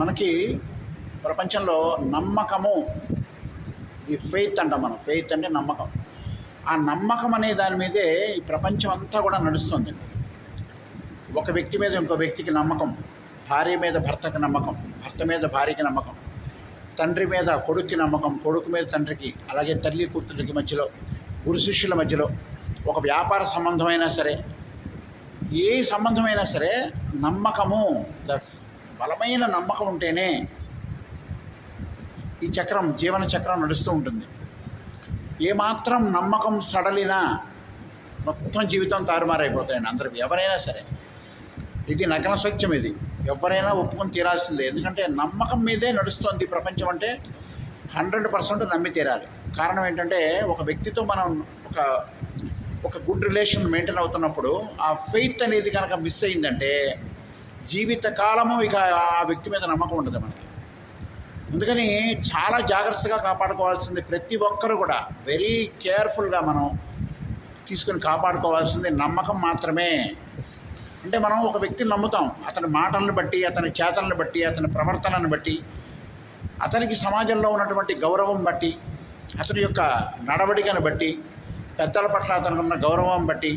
మనకి ప్రపంచంలో నమ్మకము ఈ ఫెయిత్ అంటాం మనం. ఫెయిత్ అంటే నమ్మకం. ఆ నమ్మకం అనే దాని మీదే ఈ ప్రపంచం అంతా కూడా నడుస్తుంది. ఒక వ్యక్తి మీద ఇంకో వ్యక్తికి నమ్మకం భార్య మీద భర్తకి నమ్మకం భర్త మీద భార్యకి నమ్మకం తండ్రి మీద కొడుక్కి నమ్మకం కొడుకు మీద తండ్రికి అలాగే తల్లి కూతురికి మధ్యలో గురు శిష్యుల మధ్యలో ఒక వ్యాపార సంబంధమైనా సరే ఏ సంబంధమైనా సరే నమ్మకము ద బలమైన నమ్మకం ఉంటేనే ఈ చక్రం జీవన చక్రం నడుస్తూ ఉంటుంది. ఏమాత్రం నమ్మకం సడలినా మొత్తం జీవితం తారుమారైపోతాయండి అందరికి ఎవరైనా సరే. ఇది నగ్న సత్యం ఇది. ఎవరైనా ఒప్పుకొని తీరాల్సిందే. ఎందుకంటే నమ్మకం మీదే నడుస్తుంది ప్రపంచం అంటే హండ్రెడ్ పర్సెంట్ నమ్మి తీరాలి. కారణం ఏంటంటే ఒక వ్యక్తితో మనం ఒక ఒక గుడ్ రిలేషన్ మెయింటైన్ అవుతున్నప్పుడు ఆ ఫెయిత్ అనేది కనుక మిస్ అయిందంటే జీవితకాలము ఇక ఆ వ్యక్తి మీద నమ్మకం ఉండదు మనకి. అందుకని చాలా జాగ్రత్తగా కాపాడుకోవాల్సింది ప్రతి ఒక్కరు కూడా వెరీ కేర్ఫుల్గా మనం తీసుకొని కాపాడుకోవాల్సింది నమ్మకం మాత్రమే. అంటే మనం ఒక వ్యక్తిని నమ్ముతాం అతని మాటలను బట్టి అతని చేతలను బట్టి అతని ప్రవర్తనను బట్టి అతనికి సమాజంలో ఉన్నటువంటి గౌరవం బట్టి అతని యొక్క నడవడికను బట్టి పెద్దల పట్ల అతనికి ఉన్న గౌరవం బట్టి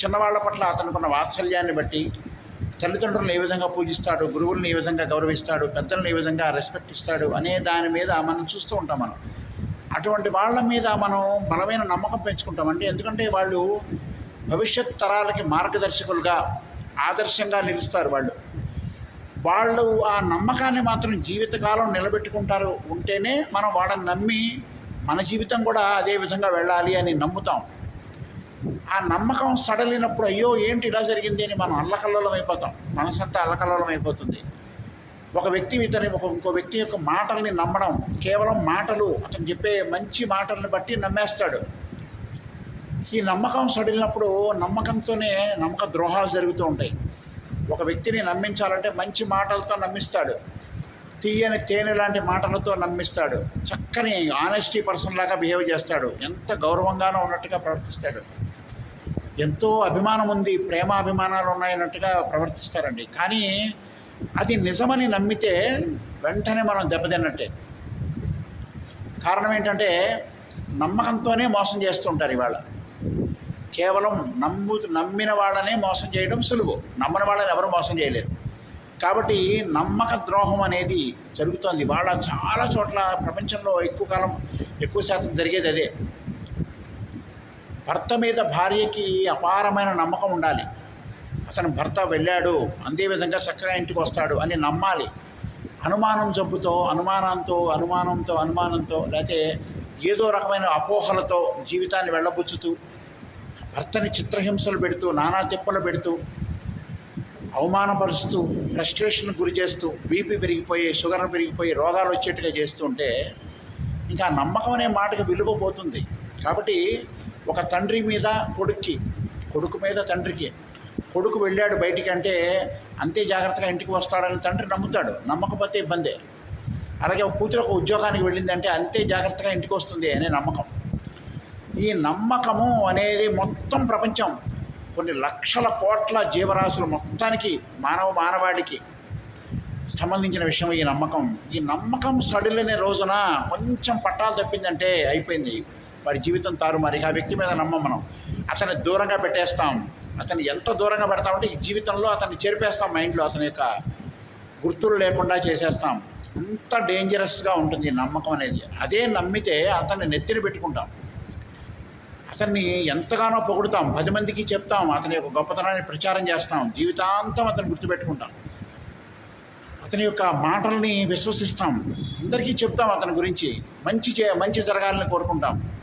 చిన్నవాళ్ళ పట్ల అతనికి ఉన్న వాత్సల్యాన్ని బట్టి తల్లిదండ్రులను ఏ విధంగా పూజిస్తాడు గురువులను ఏ విధంగా గౌరవిస్తాడు పెద్దలను ఏ విధంగా రెస్పెక్ట్ ఇస్తాడు అనే దాని మీద మనం చూస్తూ ఉంటాం మనం. అటువంటి వాళ్ళ మీద మనం బలమైన నమ్మకం పెంచుకుంటామండి ఎందుకంటే వాళ్ళు భవిష్యత్ తరాలకి మార్గదర్శకులుగా ఆదర్శంగా నిలుస్తారు వాళ్ళు. వాళ్ళు ఆ నమ్మకాన్ని మాత్రం జీవితకాలం నిలబెట్టుకుంటారు. ఉంటేనే మనం వాళ్ళని నమ్మి మన జీవితం కూడా అదే విధంగా వెళ్ళాలి అని నమ్ముతాం. ఆ నమ్మకం సడలినప్పుడు అయ్యో ఏంటి ఇలా జరిగింది అని మనం అల్లకల్లోలం అయిపోతాం మనసంతా అల్లకల్లోలం అయిపోతుంది ఒక వ్యక్తి ఇతని ఒక ఇంకో వ్యక్తి యొక్క మాటల్ని నమ్మడం కేవలం మాటలు అతను చెప్పే మంచి మాటల్ని బట్టి నమ్మేస్తాడు. ఈ నమ్మకం సడిలినప్పుడు నమ్మకంతోనే నమ్మక ద్రోహాలు జరుగుతూ ఉంటాయి. ఒక వ్యక్తిని నమ్మించాలంటే మంచి మాటలతో నమ్మిస్తాడు. తీయని తేనె లాంటి మాటలతో నమ్మిస్తాడు. చక్కని ఆనెస్టీ పర్సన్ లాగా బిహేవ్ చేస్తాడు. ఎంత గౌరవంగానో ఉన్నట్టుగా ప్రవర్తిస్తాడు. ఎంతో అభిమానం ఉంది ప్రేమాభిమానాలు ఉన్నాయన్నట్టుగా ప్రవర్తిస్తారండి. కానీ అది నిజమని నమ్మితే వెంటనే మనం దెబ్బతిన్నట్టే. కారణం ఏంటంటే నమ్మకంతోనే మోసం చేస్తుంటారు ఇవాళ. కేవలం నమ్ము నమ్మిన వాళ్ళనే మోసం చేయడం సులువు. నమ్మని వాళ్ళని ఎవరు మోసం చేయలేరు. కాబట్టి నమ్మక ద్రోహం అనేది జరుగుతోంది. వాళ్ళ చాలా చోట్ల ప్రపంచంలో ఎక్కువ కాలం ఎక్కువ శాతం జరిగేది అదే. భర్త మీద భార్యకి అపారమైన నమ్మకం ఉండాలి. అతను భర్త వెళ్ళాడు అందే విధంగా చక్కగా ఇంటికి వస్తాడు అని నమ్మాలి. అనుమానం జబ్బుతో అనుమానంతో అనుమానంతో అనుమానంతో లేకపోతే ఏదో రకమైన అపోహలతో జీవితాన్ని వెళ్ళబుచ్చుతూ భర్తని చిత్రహింసలు పెడుతూ నానా తిప్పలు పెడుతూ అవమానపరుస్తూ ఫ్రస్ట్రేషన్ గురి చేస్తూ బీపీ పెరిగిపోయి షుగర్ పెరిగిపోయి రోగాలు వచ్చేట్టుగా చేస్తుంటే ఇంకా నమ్మకం అనే మాటకు విలువ పోతుంది. కాబట్టి ఒక తండ్రి మీద కొడుక్కి కొడుకు మీద తండ్రికి. కొడుకు వెళ్ళాడు బయటికి అంటే అంతే జాగ్రత్తగా ఇంటికి వస్తాడని తండ్రి నమ్ముతాడు. నమ్మకపోతే ఇబ్బందే. అలాగే ఒక కూతురు ఒక ఉద్యోగానికి వెళ్ళిందంటే అంతే జాగ్రత్తగా ఇంటికి వస్తుంది అనే నమ్మకం. ఈ నమ్మకము అనేది మొత్తం ప్రపంచం. కొన్ని లక్షల కోట్ల జీవరాశులు మొత్తానికి మానవ మానవాడికి సంబంధించిన విషయం ఈ నమ్మకం. ఈ నమ్మకం సడిలిన రోజున కొంచెం పట్టాలు తప్పిందంటే అయిపోయింది. వాడి జీవితం తారుమారి ఆ వ్యక్తి మీద నమ్మం మనం. అతన్ని దూరంగా పెట్టేస్తాం. అతన్ని ఎంత దూరంగా పెడతామంటే ఈ జీవితంలో అతన్ని చెరిపేస్తాం మైండ్లో. అతని యొక్క గుర్తులు లేకుండా చేసేస్తాం. అంత డేంజరస్గా ఉంటుంది నమ్మకం అనేది. అదే నమ్మితే అతన్ని నెత్తిన పెట్టుకుంటాం. అతన్ని ఎంతగానో పొగుడుతాం. పది మందికి చెప్తాం. అతని యొక్క గొప్పతనాన్ని ప్రచారం చేస్తాం. జీవితాంతం అతను గుర్తుపెట్టుకుంటాం. అతని యొక్క మాటల్ని విశ్వసిస్తాం. అందరికీ చెప్తాం అతని గురించి. మంచి చే మంచి జరగాలని కోరుకుంటాం.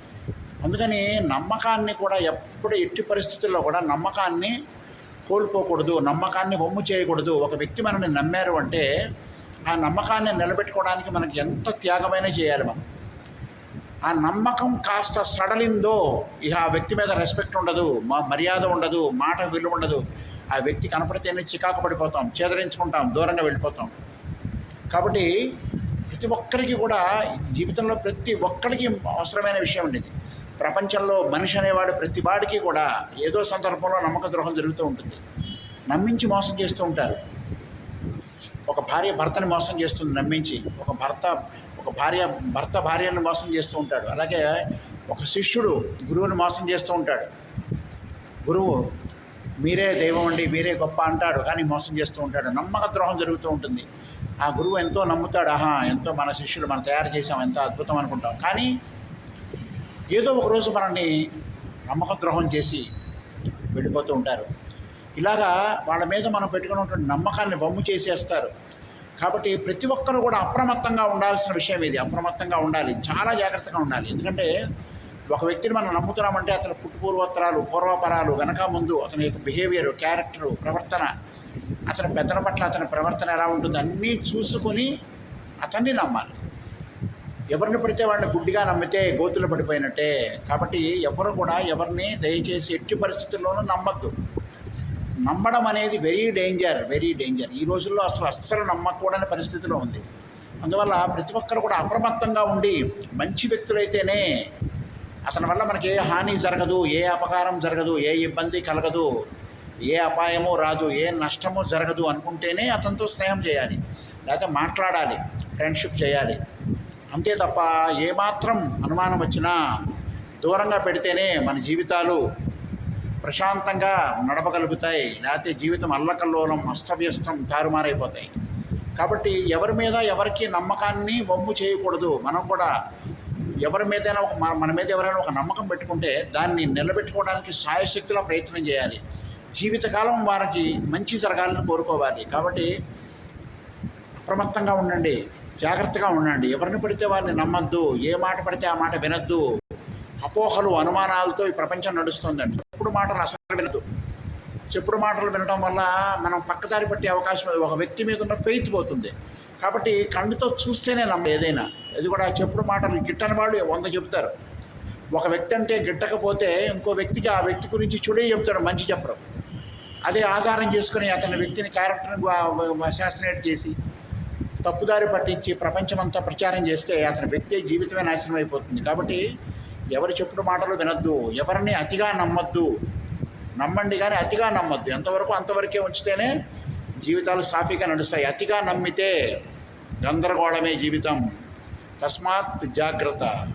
అందుకని నమ్మకాన్ని కూడా ఎప్పుడు ఎట్టి పరిస్థితుల్లో కూడా నమ్మకాన్ని కోల్పోకూడదు నమ్మకాన్ని వమ్ము చేయకూడదు. ఒక వ్యక్తి మనల్ని నమ్మారు అంటే ఆ నమ్మకాన్ని నిలబెట్టుకోవడానికి మనకి ఎంత త్యాగమైనా చేయాలి మనం. ఆ నమ్మకం కాస్త సడలిందో ఇక ఆ వ్యక్తి మీద రెస్పెక్ట్ ఉండదు మా మర్యాద ఉండదు మాట విలువ ఉండదు. ఆ వ్యక్తి కనపడితేనే చికాకు పడిపోతాం చేదరించుకుంటాం దూరంగా వెళ్ళిపోతాం. కాబట్టి ప్రతి ఒక్కరికి కూడా జీవితంలో ప్రతి ఒక్కరికి అవసరమైన విషయం ఉండేది ప్రపంచంలో మనిషి అనేవాడు ప్రతి వాడికి కూడా ఏదో సందర్భంలో నమ్మక ద్రోహం జరుగుతూ ఉంటుంది. నమ్మించి మోసం చేస్తూ ఉంటారు. ఒక భార్య భర్తని మోసం చేస్తుంది నమ్మించి. ఒక భర్త ఒక భార్య భర్త భార్యను మోసం చేస్తూ ఉంటాడు. అలాగే ఒక శిష్యుడు గురువుని మోసం చేస్తూ ఉంటాడు. గురువు మీరే దైవం అండి మీరే గొప్ప అంటాడు కానీ మోసం చేస్తూ ఉంటాడు. నమ్మక ద్రోహం జరుగుతూ ఉంటుంది. ఆ గురువు ఎంతో నమ్ముతాడు. ఆహా ఎంతో మన శిష్యుడు మనం తయారు చేసాం ఎంతో అద్భుతం అనుకుంటాం. కానీ ఏదో ఒక రోజు మనల్ని నమ్మక ద్రోహం చేసి వెళ్ళిపోతూ ఉంటారు. ఇలాగా వాళ్ళ మీద మనం పెట్టుకున్నటువంటి నమ్మకాన్ని బొమ్ము చేసేస్తారు. కాబట్టి ప్రతి ఒక్కరు కూడా అప్రమత్తంగా ఉండాల్సిన విషయం ఇది. అప్రమత్తంగా ఉండాలి. చాలా జాగ్రత్తగా ఉండాలి. ఎందుకంటే ఒక వ్యక్తిని మనం నమ్ముతున్నామంటే అతని పుట్టుపూర్వోత్తరాలు పూర్వపరాలు వెనక ముందు అతని యొక్క బిహేవియర్ క్యారెక్టరు ప్రవర్తన అతని పెద్దల పట్ల అతని ప్రవర్తన ఎలా ఉంటుంది అన్నీ చూసుకొని అతన్ని నమ్మాలి. ఎవరిని పడితే వాళ్ళని గుడ్డిగా నమ్మితే గోతులు పడిపోయినట్టే. కాబట్టి ఎవరు కూడా ఎవరిని దయచేసి ఎట్టి పరిస్థితుల్లోనూ నమ్మద్దు. నమ్మడం అనేది వెరీ డేంజర్ వెరీ డేంజర్ ఈ రోజుల్లో అసలు అస్సలు నమ్మకూడని పరిస్థితిలో ఉంది. అందువల్ల ప్రతి ఒక్కరు కూడా అప్రమత్తంగా ఉండి మంచి వ్యక్తులైతేనే అతని వల్ల మనకి ఏ హాని జరగదు ఏ అపకారం జరగదు ఏ ఇబ్బంది కలగదు ఏ అపాయము రాదు ఏ నష్టము జరగదు అనుకుంటేనే అతనితో స్నేహం చేయాలి. లేకపోతే మాట్లాడాలి ఫ్రెండ్షిప్ చేయాలి. అంతే తప్ప ఏమాత్రం అనుమానం వచ్చినా దూరంగా పెడితేనే మన జీవితాలు ప్రశాంతంగా నడపగలుగుతాయి. లేకపోతే జీవితం అల్లకల్లోలం అస్తవ్యస్తం తారుమారైపోతాయి. కాబట్టి ఎవరి మీద ఎవరికి నమ్మకాన్ని వమ్ము చేయకూడదు. మనం కూడా ఎవరి మీదైనా ఒక మన- మన మీద ఎవరైనా ఒక నమ్మకం పెట్టుకుంటే దాన్ని నిలబెట్టుకోవడానికి సాయశక్తిలో ప్రయత్నం చేయాలి. జీవితకాలం వారికి మంచి జరగాలని కోరుకోవాలి. కాబట్టి అప్రమత్తంగా ఉండండి. జాగ్రత్తగా ఉండండి. ఎవరిని పడితే వారిని నమ్మద్దు. ఏ మాట పడితే ఆ మాట వినద్దు. అపోహలు అనుమానాలతో ఈ ప్రపంచం నడుస్తుందండి. చెప్పుడు మాటలు అసలు వినద్దు. చెప్పుడు మాటలు వినడం వల్ల మనం పక్కదారి పట్టే అవకాశం ఒక వ్యక్తి మీద ఉన్న ఫెయిత్ పోతుంది. కాబట్టి కళ్ళుతో చూస్తేనే నమ్మ ఏదైనా. అది కూడా చెప్పుడు మాటలు గిట్టని వాళ్ళు వంద చెప్తారు ఒక వ్యక్తి అంటే గిట్టకపోతే ఇంకో వ్యక్తికి ఆ వ్యక్తి గురించి చుడే చెప్తాడు మంచి చెప్పడం. అదే ఆధారం చేసుకుని అతని వ్యక్తిని క్యారెక్టర్ని అసాసినేట్ చేసి తప్పుదారి పట్టించి ప్రపంచమంతా ప్రచారం చేస్తే అతని వ్యక్తి జీవితమే నాశనం అయిపోతుంది. కాబట్టి ఎవరి చెప్పుడు మాటలు వినొద్దు. ఎవరిని అతిగా నమ్మొద్దు. నమ్మండి కానీ అతిగా నమ్మొద్దు. ఎంతవరకు అంతవరకే ఉంచితేనే జీవితాలు సాఫీగా నడుస్తాయి. అతిగా నమ్మితే గందరగోళమే జీవితం. తస్మాత్ జాగ్రత్త.